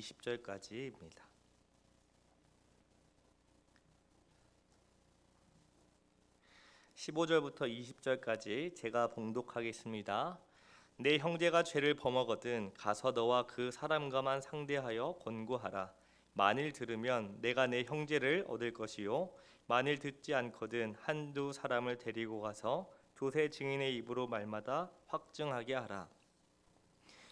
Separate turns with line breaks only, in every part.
20절까지입니다. (15절부터) (20절까지) 제가 봉독하겠습니다. 내 형제가 죄를 범하거든 가서 너와 그 사람과만 상대하여 권고하라. 만일 들으면 내가 내 형제를 얻을 것이요 만일 듣지 않거든 한두 사람을 데리고 가서 두세 증인의 입으로 말마다 확증하게 하라.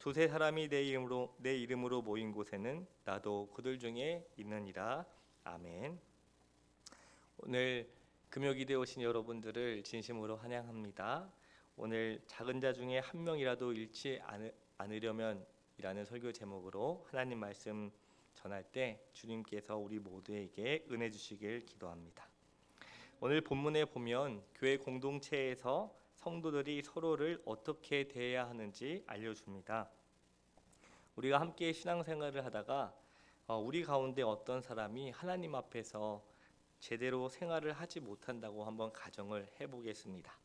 두세 사람이 내 이름으로 내 이름으로 모인 곳에는 나도 그들 중에 있느니라. 아멘. 오늘 금요기대 오신 여러분들을 진심으로 환영합니다. 오늘 작은 자 중에 한 명이라도 잃지 않으, 않으려면이라는 설교 제목으로 하나님 말씀 전할 때 주님께서 우리 모두에게 은혜 주시길 기도합니다. 오늘 본문에 보면 교회 공동체에서 성도들이 서로를 어떻게 대해야 하는지 알려줍니다. 우리가 함께 신앙생활을 하다가 어, 우리 가운데 어떤 사람이 하나님 앞에서 제대로 생활을 하지 못한다고 한번 가정을 해보겠습니다.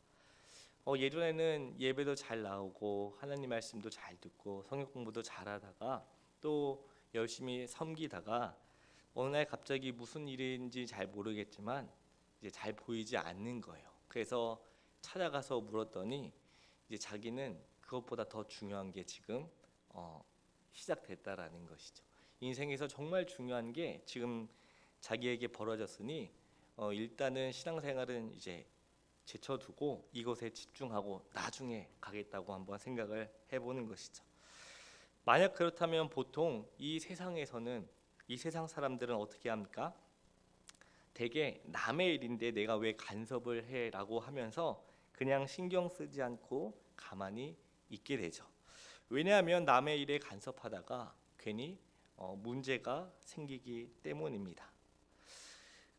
어, 예전에는 예배도 잘 나오고 하나님 말씀도 잘 듣고 성경 공부도 잘하다가 또 열심히 섬기다가 어느 날 갑자기 무슨 일인지 잘 모르겠지만 이제 잘 보이지 않는 거예요. 그래서 찾아가서 물었더니 이제 자기는 그것보다 더 중요한 게 지금 어, 시작됐다라는 것이죠. 인생에서 정말 중요한 게 지금 자기에게 벌어졌으니 어, 일단은 신앙생활은 이제 제쳐두고 이것에 집중하고 나중에 가겠다고 한번 생각을 해보는 것이죠. 만약 그렇다면 보통 이 세상에서는 이 세상 사람들은 어떻게 합니까? 대개 남의 일인데 내가 왜 간섭을 해라고 하면서 그냥 신경 쓰지 않고 가만히 있게 되죠. 왜냐하면 남의 일에 간섭하다가 괜히 어, 문제가 생기기 때문입니다.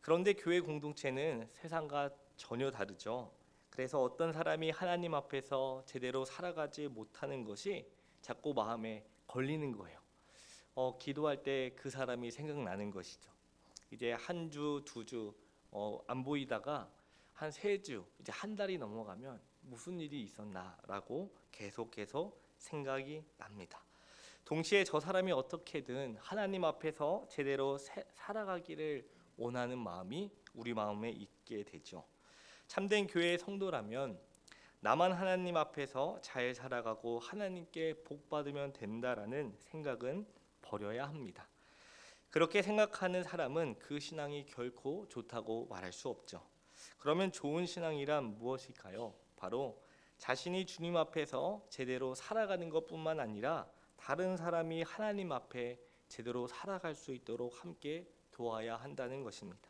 그런데 교회 공동체는 세상과 전혀 다르죠. 그래서 어떤 사람이 하나님 앞에서 제대로 살아가지 못하는 것이 자꾸 마음에 걸리는 거예요. 어, 기도할 때 그 사람이 생각나는 것이죠. 이제 한 주, 두 주, 어, 안 보이다가 한 세 주, 이제 한 달이 넘어가면 무슨 일이 있었나라고 계속 계속 생각이 납니다. 동시에 저 사람이 어떻게든 하나님 앞에서 제대로 세, 살아가기를 원하는 마음이 우리 마음에 있게 되죠. 참된 교회의 성도라면 나만 하나님 앞에서 잘 살아가고 하나님께 복 받으면 된다라는 생각은 버려야 합니다. 그렇게 생각하는 사람은 그 신앙이 결코 좋다고 말할 수 없죠. 그러면 좋은 신앙이란 무엇일까요? 바로 자신이 주님 앞에서 제대로 살아가는 것뿐만 아니라 다른 사람이 하나님 앞에 제대로 살아갈 수 있도록 함께 도와야 한다는 것입니다.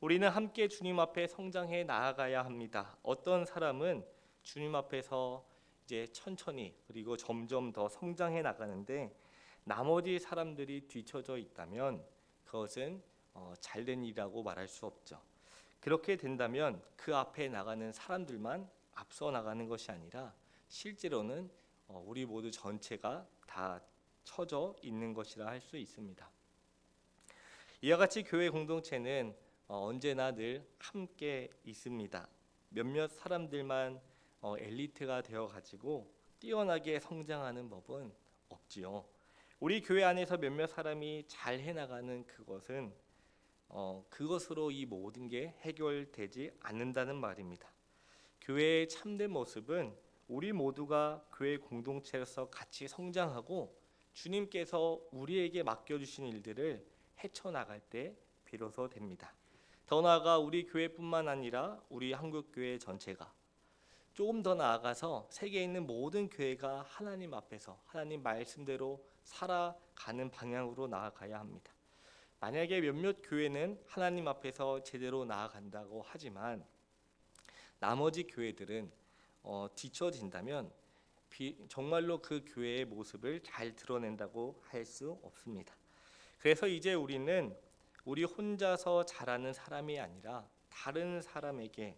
우리는 함께 주님 앞에 성장해 나아가야 합니다. 어떤 사람은 주님 앞에서 이제 천천히 그리고 점점 더 성장해 나가는데 나머지 사람들이 뒤쳐져 있다면 그것은 어, 잘된 일이라고 말할 수 없죠. 그렇게 된다면 그 앞에 나가는 사람들만 앞서 나가는 것이 아니라 실제로는 어, 우리 모두 전체가 다 처져 있는 것이라 할 수 있습니다. 이와 같이 교회 공동체는 어, 언제나 늘 함께 있습니다. 몇몇 사람들만 어, 엘리트가 되어 가지고 뛰어나게 성장하는 법은 없지요. 우리 교회 안에서 몇몇 사람이 잘 해나가는 그것은 어, 그것으로 이 모든 게 해결되지 않는다는 말입니다. 교회의 참된 모습은 우리 모두가 교회 공동체로서 같이 성장하고 주님께서 우리에게 맡겨주신 일들을 헤쳐나갈 때 비로소 됩니다. 더 나아가 우리 교회뿐만 아니라 우리 한국 교회 전체가 조금 더 나아가서 세계에 있는 모든 교회가 하나님 앞에서 하나님 말씀대로 살아가는 방향으로 나아가야 합니다. 만약에 몇몇 교회는 하나님 앞에서 제대로 나아간다고 하지만 나머지 교회들은 어, 뒤처진다면 비, 정말로 그 교회의 모습을 잘 드러낸다고 할 수 없습니다. 그래서 이제 우리는 우리 혼자서 잘하는 사람이 아니라 다른 사람에게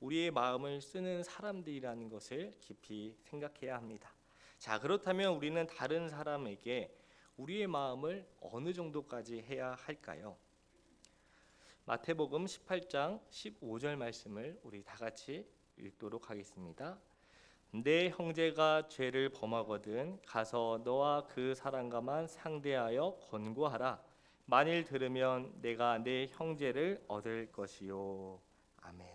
우리의 마음을 쓰는 사람들이라는 것을 깊이 생각해야 합니다. 자, 그렇다면 우리는 다른 사람에게 우리의 마음을 어느 정도까지 해야 할까요? 마태복음 18장 15절 말씀을 우리 다 같이 읽도록 하겠습니다. 내 형제가 죄를 범하거든 가서 너와 그 사람과만 상대하여 권고하라. 만일 들으면 내가 내 형제를 얻을 것이요. 아멘.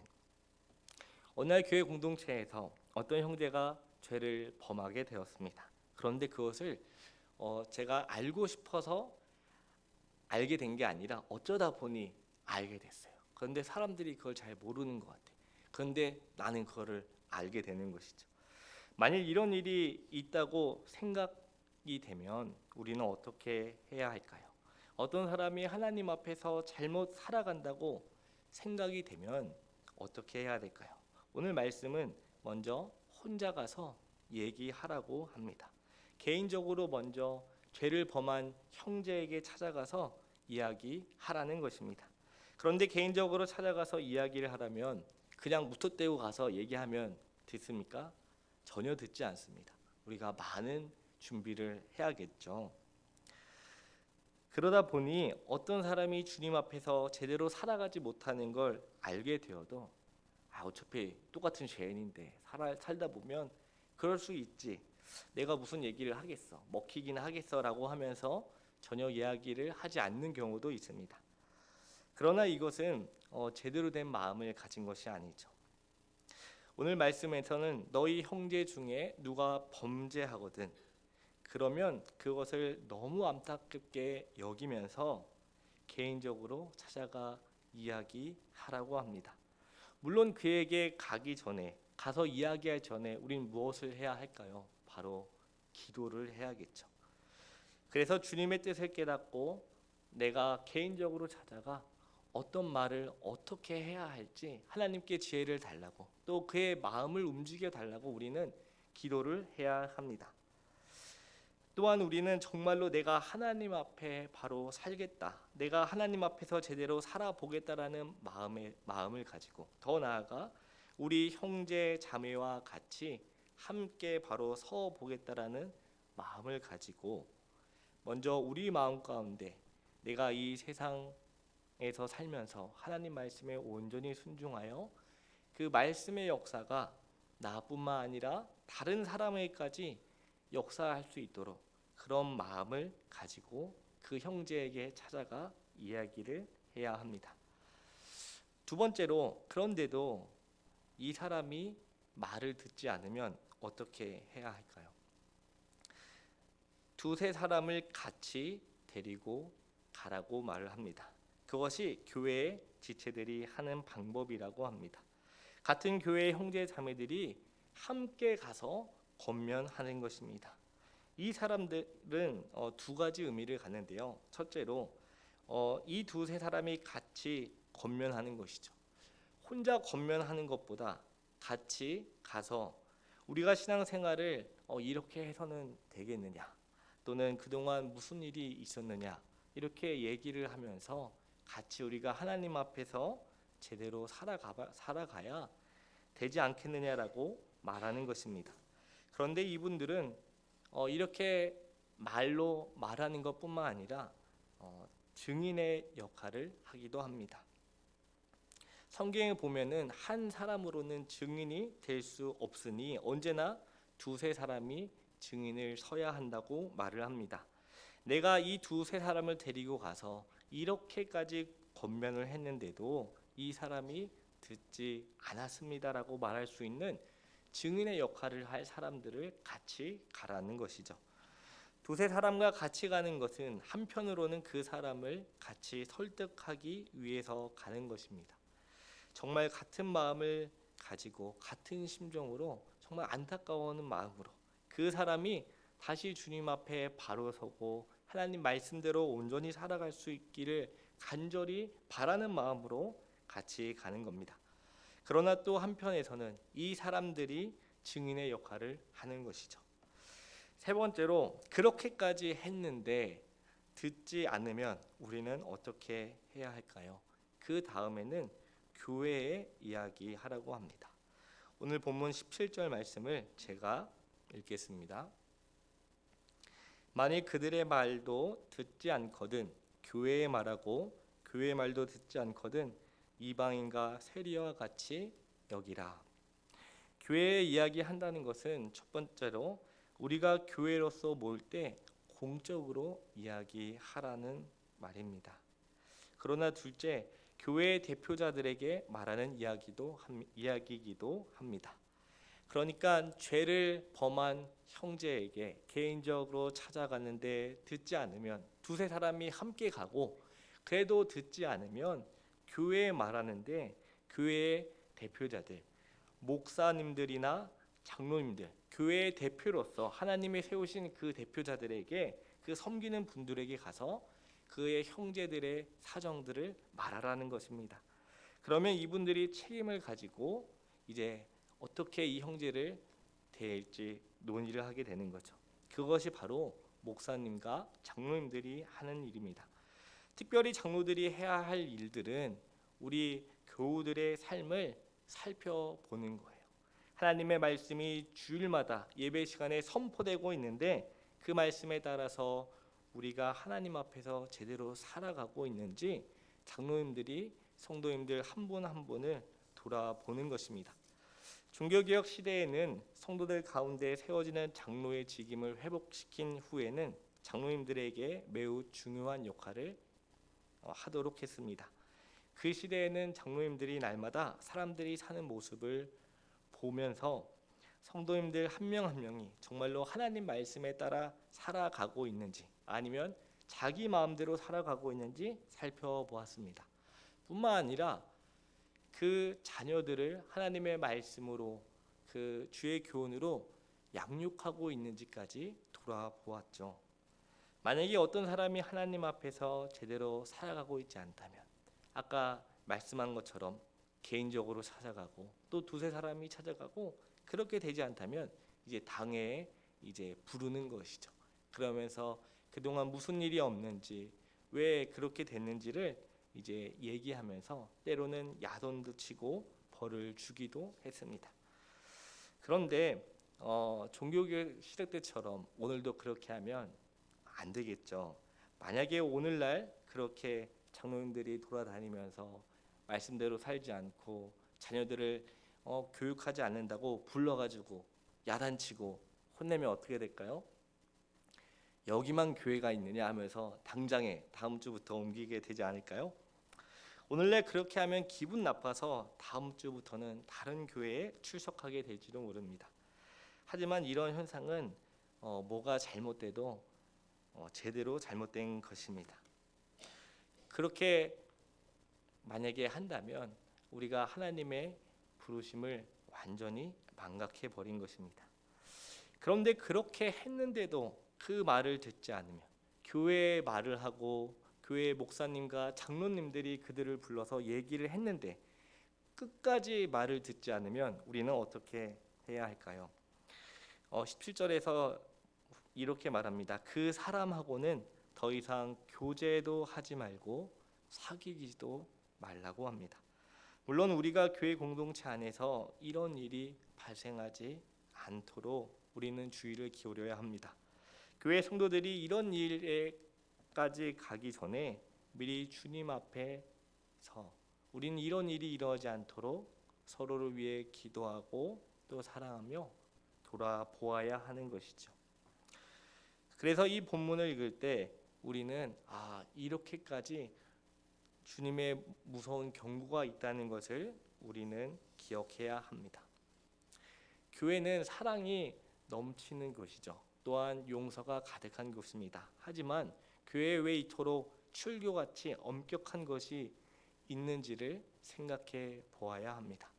어느 날 교회 공동체에서 어떤 형제가 죄를 범하게 되었습니다. 그런데 그것을 어, 제가 알고 싶어서 알게 된 게 아니라 어쩌다 보니 알게 됐어요. 그런데 사람들이 그걸 잘 모르는 것 같아. 그런데 나는 그거를 알게 되는 것이죠. 만일 이런 일이 있다고 생각이 되면 우리는 어떻게 해야 할까요? 어떤 사람이 하나님 앞에서 잘못 살아간다고 생각이 되면 어떻게 해야 될까요? 오늘 말씀은 먼저 혼자 가서 얘기하라고 합니다. 개인적으로 먼저 죄를 범한 형제에게 찾아가서 이야기하라는 것입니다. 그런데 개인적으로 찾아가서 이야기를 하라면 그냥 무턱대고 가서 얘기하면 듣습니까? 전혀 듣지 않습니다. 우리가 많은 준비를 해야겠죠. 그러다 보니 어떤 사람이 주님 앞에서 제대로 살아가지 못하는 걸 알게 되어도 아 어차피 똑같은 죄인인데 살아, 살다 보면 그럴 수 있지. 내가 무슨 얘기를 하겠어. 먹히긴 하겠어라고 하면서 전혀 이야기를 하지 않는 경우도 있습니다. 그러나 이것은 어, 제대로 된 마음을 가진 것이 아니죠. 오늘 말씀에서는 너희 형제 중에 누가 범죄하거든 그러면 그것을 너무 안타깝게 여기면서 개인적으로 찾아가 이야기하라고 합니다. 물론 그에게 가기 전에 가서 이야기할 전에 우린 무엇을 해야 할까요? 바로 기도를 해야겠죠. 그래서 주님의 뜻을 깨닫고 내가 개인적으로 찾아가 어떤 말을 어떻게 해야 할지 하나님께 지혜를 달라고 또 그의 마음을 움직여 달라고 우리는 기도를 해야 합니다. 또한 우리는 정말로 내가 하나님 앞에 바로 살겠다. 내가 하나님 앞에서 제대로 살아보겠다라는 마음의 마음을 가지고 더 나아가 우리 형제 자매와 같이 함께 바로 서 보겠다라는 마음을 가지고 먼저 우리 마음 가운데 내가 이 세상에서 살면서 하나님 말씀에 온전히 순종하여 그 말씀의 역사가 나뿐만 아니라 다른 사람에게까지 역사할 수 있도록 그런 마음을 가지고 그 형제에게 찾아가 이야기를 해야 합니다. 두 번째로 그런데도 이 사람이 말을 듣지 않으면 어떻게 해야 할까요? 두세 사람을 같이 데리고 가라고 말을 합니다. 그것이 교회의 지체들이 하는 방법이라고 합니다. 같은 교회의 형제 자매들이 함께 가서 권면하는 것입니다. 이 사람들은 어, 두 가지 의미를 갖는데요. 첫째로 어, 이 두세 사람이 같이 권면하는 것이죠. 혼자 권면하는 것보다 같이 가서 우리가 신앙생활을 어, 이렇게 해서는 되겠느냐 또는 그동안 무슨 일이 있었느냐 이렇게 얘기를 하면서 같이 우리가 하나님 앞에서 제대로 살아가 살아가야 되지 않겠느냐라고 말하는 것입니다. 그런데 이분들은 어, 이렇게 말로 말하는 것뿐만 아니라 어, 증인의 역할을 하기도 합니다. 성경에 보면은 한 사람으로는 증인이 될 수 없으니 언제나 두세 사람이 증인을 서야 한다고 말을 합니다. 내가 이 두세 사람을 데리고 가서 이렇게까지 권면을 했는데도 이 사람이 듣지 않았습니다라고 말할 수 있는 증인의 역할을 할 사람들을 같이 가라는 것이죠. 두세 사람과 같이 가는 것은 한편으로는 그 사람을 같이 설득하기 위해서 가는 것입니다. 정말 같은 마음을 가지고 같은 심정으로 정말 안타까워하는 마음으로 그 사람이 다시 주님 앞에 바로 서고 하나님 말씀대로 온전히 살아갈 수 있기를 간절히 바라는 마음으로 같이 가는 겁니다. 그러나 또 한편에서는 이 사람들이 증인의 역할을 하는 것이죠. 세 번째로 그렇게까지 했는데 듣지 않으면 우리는 어떻게 해야 할까요? 그 다음에는 교회의 이야기하라고 합니다. 오늘 본문 17절 말씀을 제가 읽겠습니다. 만일 그들의 말도 듣지 않거든 교회의 말하고 교회의 말도 듣지 않거든 이방인과 세리와 같이 여기라. 교회에 이야기 한다는 것은 첫 번째로 우리가 교회로서 모일 때 공적으로 이야기하라는 말입니다. 그러나 둘째, 교회의 대표자들에게 말하는 이야기도 함- 이야기이기도 합니다. 그러니까 죄를 범한 형제에게 개인적으로 찾아갔는데 듣지 않으면 두세 사람이 함께 가고 그래도 듣지 않으면 교회에 말하는데 교회의 대표자들 목사님들이나 장로님들 교회의 대표로서 하나님이 세우신 그 대표자들에게 그 섬기는 분들에게 가서 그의 형제들의 사정들을 말하라는 것입니다. 그러면 이분들이 책임을 가지고 이제 어떻게 이 형제를 대할지 논의를 하게 되는 거죠. 그것이 바로 목사님과 장로님들이 하는 일입니다. 특별히 장로들이 해야 할 일들은 우리 교우들의 삶을 살펴보는 거예요. 하나님의 말씀이 주일마다 예배 시간에 선포되고 있는데 그 말씀에 따라서 우리가 하나님 앞에서 제대로 살아가고 있는지 장로님들이 성도님들 한분한 분을 돌아보는 것입니다. 종교개혁 시대에는 성도들 가운데 세워지는 장로의 직임을 회복시킨 후에는 장로님들에게 매우 중요한 역할을 어, 하도록 했습니다. 그 시대에는 장로님들이 날마다 사람들이 사는 모습을 보면서 성도님들 한 명한 명이 정말로 하나님 말씀에 따라 살아가고 있는지 아니면 자기 마음대로 살아가고 있는지 살펴보았습니다. 뿐만 아니라 그 자녀들을 하나님의 말씀으로 그 주의 교훈으로 양육하고 있는지까지 돌아보았죠. 만약에 어떤 사람이 하나님 앞에서 제대로 살아가고 있지 않다면 아까 말씀한 것처럼 개인적으로 찾아가고 또 두세 사람이 찾아가고 그렇게 되지 않다면 이제 당에 이제 부르는 것이죠. 그러면서 그동안 무슨 일이 없는지 왜 그렇게 됐는지를 이제 얘기하면서 때로는 야돈도 치고 벌을 주기도 했습니다. 그런데 어, 종교교육 시대 때처럼 오늘도 그렇게 하면 안 되겠죠. 만약에 오늘날 그렇게 장로님들이 돌아다니면서 말씀대로 살지 않고 자녀들을 어, 교육하지 않는다고 불러가지고 야단치고 혼내면 어떻게 될까요? 여기만 교회가 있느냐 하면서 당장에 다음 주부터 옮기게 되지 않을까요? 오늘날 그렇게 하면 기분 나빠서 다음 주부터는 다른 교회에 출석하게 될지도 모릅니다. 하지만 이런 현상은 어, 뭐가 잘못돼도 어, 제대로 잘못된 것입니다. 그렇게 만약에 한다면 우리가 하나님의 부르심을 완전히 망각해 버린 것입니다. 그런데 그렇게 했는데도 그 말을 듣지 않으면 교회의 말을 하고 교회 목사님과 장로님들이 그들을 불러서 얘기를 했는데 끝까지 말을 듣지 않으면 우리는 어떻게 해야 할까요? 어, 17절에서 이렇게 말합니다. 그 사람하고는 더 이상 교제도 하지 말고 사귀기도 말라고 합니다. 물론 우리가 교회 공동체 안에서 이런 일이 발생하지 않도록 우리는 주의를 기울여야 합니다. 교회 성도들이 이런 일에까지 가기 전에 미리 주님 앞에 서 우리는 이런 일이 일어나지 않도록 서로를 위해 기도하고 또 사랑하며 돌아보아야 하는 것이죠. 그래서 이 본문을 읽을 때 우리는 아 이렇게까지 주님의 무서운 경고가 있다는 것을 우리는 기억해야 합니다. 교회는 사랑이 넘치는 것이죠. 또한 용서가 가득한 것입니다. 하지만 교회에 왜 이토록 출교같이 엄격한 것이 있는지를 생각해 보아야 합니다.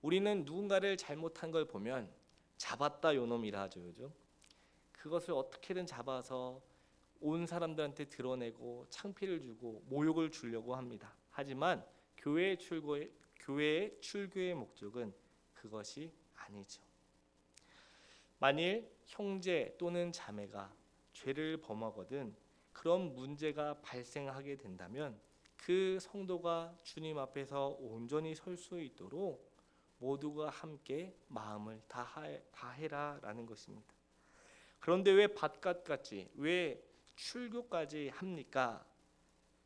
우리는 누군가를 잘못한 걸 보면 잡았다 요놈이라 하죠 요즘. 그것을 어떻게든 잡아서 온 사람들한테 드러내고 창피를 주고 모욕을 주려고 합니다. 하지만 교회의 출교의 교회의 출교의 목적은 그것이 아니죠. 만일 형제 또는 자매가 죄를 범하거든 그런 문제가 발생하게 된다면 그 성도가 주님 앞에서 온전히 설 수 있도록 모두가 함께 마음을 다하- 다해라 라는 것입니다. 그런데 왜 바깥까지 왜 출교까지 합니까?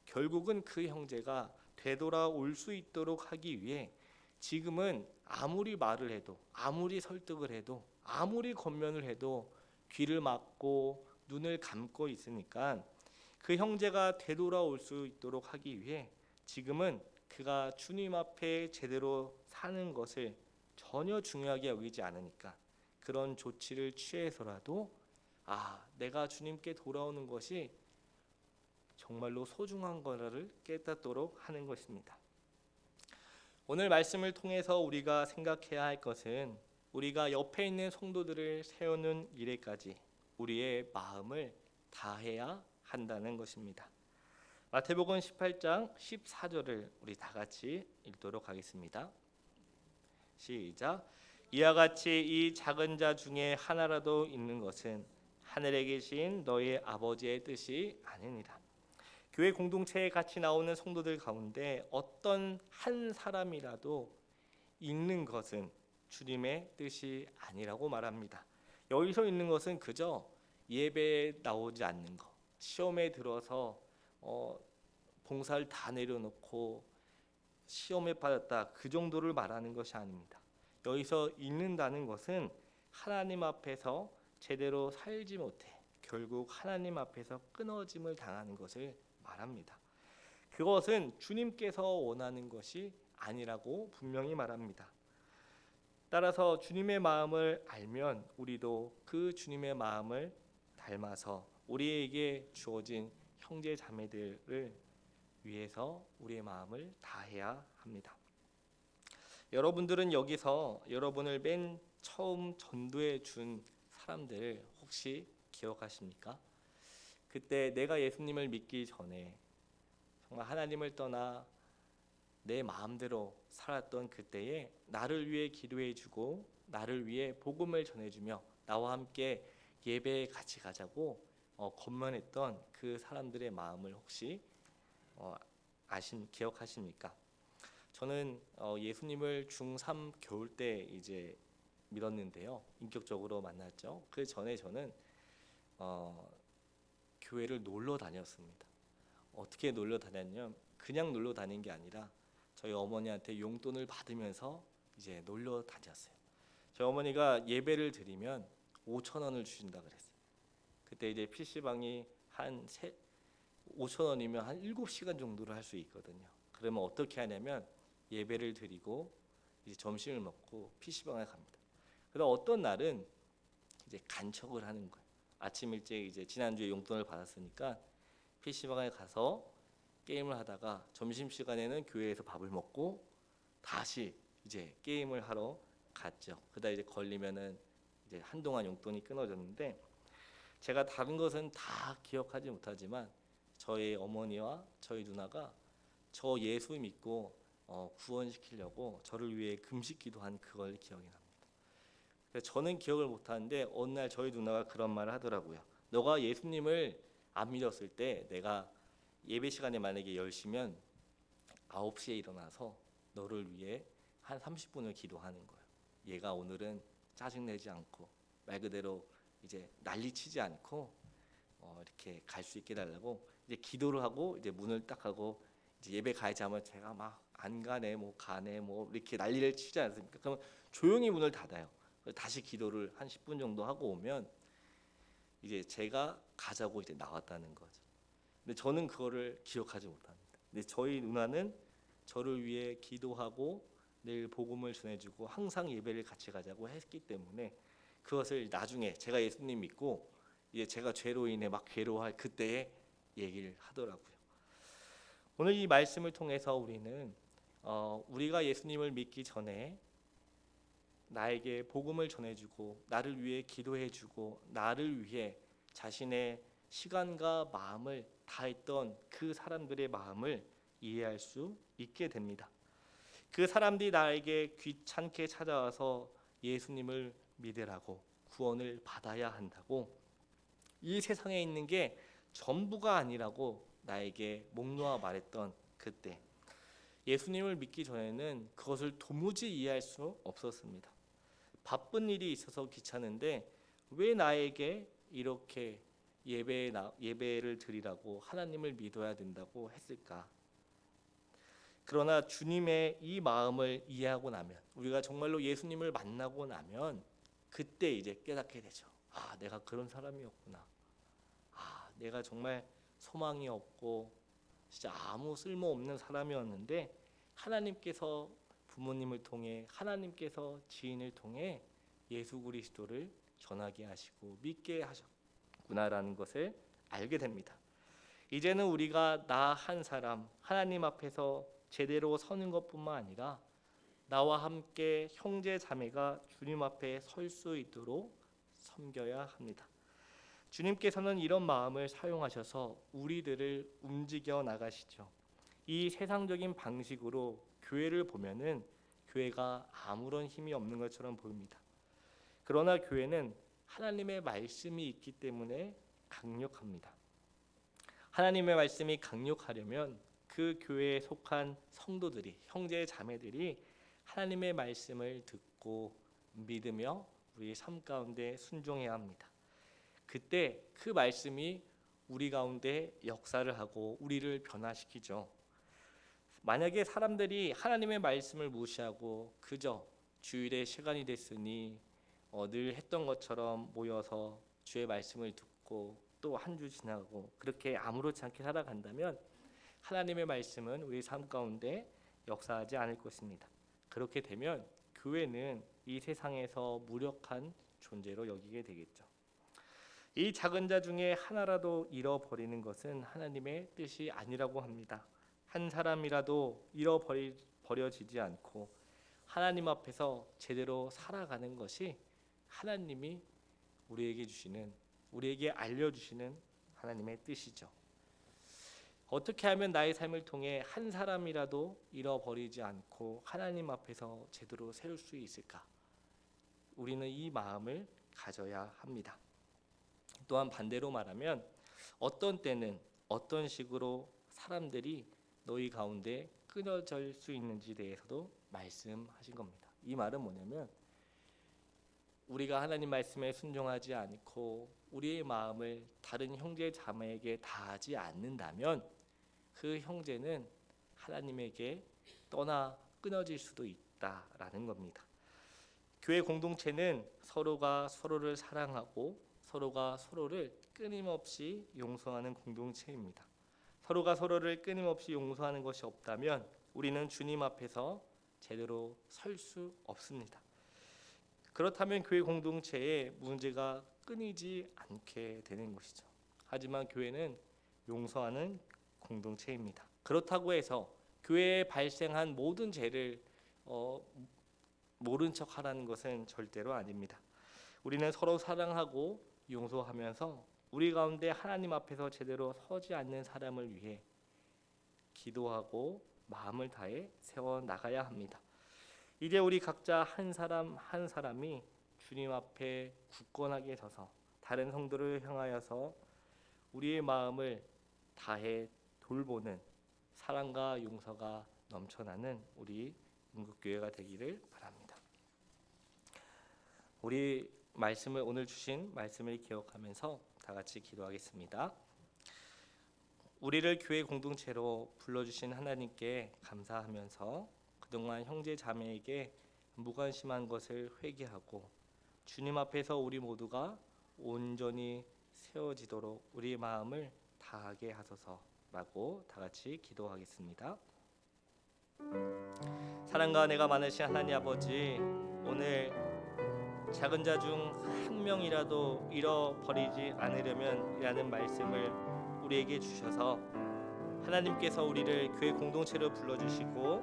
결국은 그 형제가 되돌아올 수 있도록 하기 위해 지금은 아무리 말을 해도 아무리 설득을 해도 아무리 권면을 해도 귀를 막고 눈을 감고 있으니까 그 형제가 되돌아올 수 있도록 하기 위해 지금은 그가 주님 앞에 제대로 사는 것을 전혀 중요하게 여기지 않으니까 그런 조치를 취해서라도 아 내가 주님께 돌아오는 것이 정말로 소중한 거를 깨닫도록 하는 것입니다. 오늘 말씀을 통해서 우리가 생각해야 할 것은 우리가 옆에 있는 성도들을 세우는 일에까지 우리의 마음을 다해야 한다는 것입니다. 마태복음 18장 14절을 우리 다 같이 읽도록 하겠습니다. 시작. 이와 같이 이 작은 자 중에 하나라도 있는 것은 하늘에 계신 너희 아버지의 뜻이 아니니라. 교회 공동체에 같이 나오는 성도들 가운데 어떤 한 사람이라도 읽는 것은 주님의 뜻이 아니라고 말합니다. 여기서 읽는 것은 그저 예배에 나오지 않는 것, 시험에 들어서 어, 봉사를 다 내려놓고 시험에 받았다 그 정도를 말하는 것이 아닙니다. 여기서 읽는다는 것은 하나님 앞에서 제대로 살지 못해 결국 하나님 앞에서 끊어짐을 당하는 것을 말합니다. 그것은 주님께서 원하는 것이 아니라고 분명히 말합니다. 따라서 주님의 마음을 알면 우리도 그 주님의 마음을 닮아서 우리에게 주어진 형제 자매들을 위해서 우리의 마음을 다해야 합니다. 여러분들은 여기서 여러분을 맨 처음 전도해 준 사람들 혹시 기억하십니까? 그때 내가 예수님을 믿기 전에 정말 하나님을 떠나 내 마음대로 살았던 그때에 나를 위해 기도해 주고 나를 위해 복음을 전해 주며 나와 함께 예배에 같이 가자고 어, 권면했던 그 사람들의 마음을 혹시 어, 아신 기억하십니까? 저는 어, 예수님을 중3 겨울 때 이제 믿었는데요. 인격적으로 만났죠. 그 전에 저는 어, 교회를 놀러 다녔습니다. 어떻게 놀러 다녔냐면 그냥 놀러 다닌 게 아니라 저희 어머니한테 용돈을 받으면서 이제 놀러 다녔어요. 저희 어머니가 예배를 드리면 5천 원을 주신다 그랬어요. 그때 이제 PC방이 한 세, 5천 원이면 한 7시간 정도를 할 수 있거든요. 그러면 어떻게 하냐면 예배를 드리고 이제 점심을 먹고 PC방에 갑니다. 그다음 어떤 날은 이제 간척을 하는 거예요. 아침 일찍 이제 지난주에 용돈을 받았으니까 PC방에 가서 게임을 하다가 점심 시간에는 교회에서 밥을 먹고 다시 이제 게임을 하러 갔죠. 그다 이제 걸리면은 이제 한동안 용돈이 끊어졌는데 제가 다른 것은 다 기억하지 못하지만 저희 어머니와 저희 누나가 저 예수 믿고 어, 구원시키려고 저를 위해 금식 기도한 그걸 기억이 납니다. 저는 기억을 못하는데 어느 날 저희 누나가 그런 말을 하더라고요. 너가 예수님을 안 믿었을 때 내가 예배 시간에 만약에 10시면 9시에 일어나서 너를 위해 한 30분을 기도하는 거예요. 얘가 오늘은 짜증내지 않고 말 그대로 이제 난리치지 않고 어, 이렇게 갈 수 있게 달라고 이제 기도를 하고 이제 문을 딱 하고 이제 예배 가야지 하면 제가 막 안 가네 뭐 가네 뭐 이렇게 난리를 치지 않습니까? 그러면 조용히 문을 닫아요. 다시 기도를 한 10분 정도 하고 오면 이제 제가 가자고 이제 나왔다는 거죠. 근데 저는 그거를 기억하지 못합니다. 근데 저희 누나는 저를 위해 기도하고 늘 복음을 전해주고 항상 예배를 같이 가자고 했기 때문에 그것을 나중에 제가 예수님 믿고 이제 제가 죄로 인해 막 괴로워할 그때에 얘기를 하더라고요. 오늘 이 말씀을 통해서 우리는 어, 우리가 예수님을 믿기 전에 나에게 복음을 전해주고 나를 위해 기도해주고 나를 위해 자신의 시간과 마음을 다했던 그 사람들의 마음을 이해할 수 있게 됩니다. 그 사람들이 나에게 귀찮게 찾아와서 예수님을 믿으라고 구원을 받아야 한다고 이 세상에 있는 게 전부가 아니라고 나에게 목 놓아 말했던 그때 예수님을 믿기 전에는 그것을 도무지 이해할 수 없었습니다. 바쁜 일이 있어서 귀찮은데 왜 나에게 이렇게 예배 예배를 드리라고 하나님을 믿어야 된다고 했을까? 그러나 주님의 이 마음을 이해하고 나면 우리가 정말로 예수님을 만나고 나면 그때 이제 깨닫게 되죠. 아, 내가 그런 사람이었구나. 아, 내가 정말 소망이 없고 진짜 아무 쓸모 없는 사람이었는데 하나님께서 부모님을 통해 하나님께서 지인을 통해 예수 그리스도를 전하게 하시고 믿게 하셨 구나라는 것을 알게 됩니다. 이제는 우리가 나 한 사람 하나님 앞에서 제대로 서는 것뿐만 아니라 나와 함께 형제 자매가 주님 앞에 설 수 있도록 섬겨야 합니다. 주님께서는 이런 마음을 사용하셔서 우리들을 움직여 나가시죠. 이 세상적인 방식으로 교회를 보면은 교회가 아무런 힘이 없는 것처럼 보입니다. 그러나 교회는 하나님의 말씀이 있기 때문에 강력합니다. 하나님의 말씀이 강력하려면 그 교회에 속한 성도들이 형제 자매들이 하나님의 말씀을 듣고 믿으며 우리 삶 가운데 순종해야 합니다. 그때 그 말씀이 우리 가운데 역사를 하고 우리를 변화시키죠. 만약에 사람들이 하나님의 말씀을 무시하고 그저 주일의 시간이 됐으니 어, 늘 했던 것처럼 모여서 주의 말씀을 듣고 또 한 주 지나고 그렇게 아무렇지 않게 살아간다면 하나님의 말씀은 우리 삶 가운데 역사하지 않을 것입니다. 그렇게 되면 교회는 이 세상에서 무력한 존재로 여기게 되겠죠. 이 작은 자 중에 하나라도 잃어버리는 것은 하나님의 뜻이 아니라고 합니다. 한 사람이라도 잃어버려지지 않고 하나님 앞에서 제대로 살아가는 것이 하나님이 우리에게 주시는 우리에게 알려주시는 하나님의 뜻이죠. 어떻게 하면 나의 삶을 통해 한 사람이라도 잃어버리지 않고 하나님 앞에서 제대로 세울 수 있을까? 우리는 이 마음을 가져야 합니다. 또한 반대로 말하면 어떤 때는 어떤 식으로 사람들이 너희 가운데 끊어질 수 있는지 대해서도 말씀하신 겁니다. 이 말은 뭐냐면 우리가 하나님 말씀에 순종하지 않고 우리의 마음을 다른 형제 자매에게 다하지 않는다면 그 형제는 하나님에게 떠나 끊어질 수도 있다라는 겁니다. 교회 공동체는 서로가 서로를 사랑하고 서로가 서로를 끊임없이 용서하는 공동체입니다. 서로가 서로를 끊임없이 용서하는 것이 없다면 우리는 주님 앞에서 제대로 설 수 없습니다. 그렇다면 교회 공동체에 문제가 끊이지 않게 되는 것이죠. 하지만 교회는 용서하는 공동체입니다. 그렇다고 해서 교회에 발생한 모든 죄를 어, 모른 척하라는 것은 절대로 아닙니다. 우리는 서로 사랑하고 용서하면서 우리 가운데 하나님 앞에서 제대로 서지 않는 사람을 위해 기도하고 마음을 다해 세워 나가야 합니다. 이제 우리 각자 한 사람 한 사람이 주님 앞에 굳건하게 서서 다른 성도를 향하여서 우리의 마음을 다해 돌보는 사랑과 용서가 넘쳐나는 우리 은국교회가 되기를 바랍니다. 우리 말씀을 오늘 주신 말씀을 기억하면서 다 같이 기도하겠습니다. 우리를 교회 공동체로 불러주신 하나님께 감사하면서 그동안 형제 자매에게 무관심한 것을 회개하고 주님 앞에서 우리 모두가 온전히 세워지도록 우리 마음을 다하게 하소서라고 다 같이 기도하겠습니다. 사랑과 내가 많으신 하나님 아버지 오늘 작은 자 중 한 명이라도 잃어버리지 않으려면이라는 말씀을 우리에게 주셔서 하나님께서 우리를 교회 공동체로 불러주시고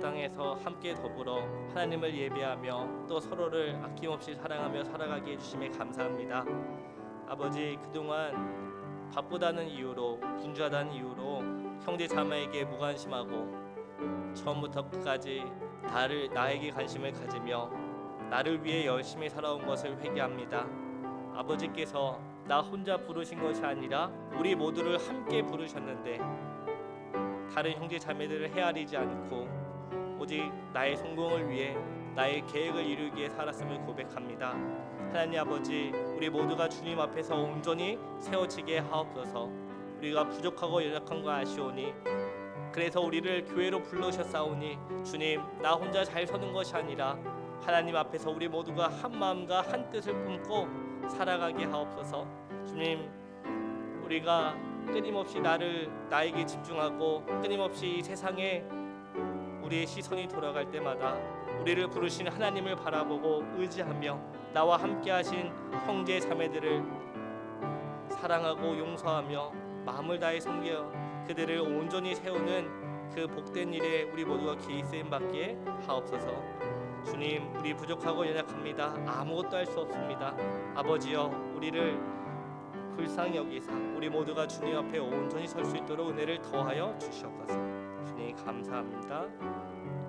땅에서 함께 더불어 하나님을 예배하며 또 서로를 아낌없이 사랑하며 살아가게 해주심에 감사합니다. 아버지 그동안 바쁘다는 이유로 분주하다는 이유로 형제 자매에게 무관심하고 처음부터 끝까지 나를 나에게 관심을 가지며 나를 위해 열심히 살아온 것을 회개합니다. 아버지께서 나 혼자 부르신 것이 아니라 우리 모두를 함께 부르셨는데 다른 형제 자매들을 헤아리지 않고 오직 나의 성공을 위해 나의 계획을 이루기 위해 살았음을 고백합니다. 하나님 아버지, 우리 모두가 주님 앞에서 온전히 세워지게 하옵소서. 우리가 부족하고 연약한 거 아시오니 그래서 우리를 교회로 불러셨사오니 주님 나 혼자 잘 서는 것이 아니라 하나님 앞에서 우리 모두가 한 마음과 한 뜻을 품고 살아가게 하옵소서. 주님 우리가 끊임없이 나를 나에게 집중하고 끊임없이 이 세상에 우리의 시선이 돌아갈 때마다 우리를 부르신 하나님을 바라보고 의지하며 나와 함께하신 형제 자매들을 사랑하고 용서하며 마음을 다해 섬겨 그들을 온전히 세우는 그 복된 일에 우리 모두가 쓰임 받게 하옵소서. 주님, 우리 부족하고 연약합니다. 아무것도 할 수 없습니다. 아버지여, 우리를 불쌍히 여기사 우리 모두가 주님 앞에 온전히 설 수 있도록 은혜를 더하여 주시옵소서. 주님 감사합니다.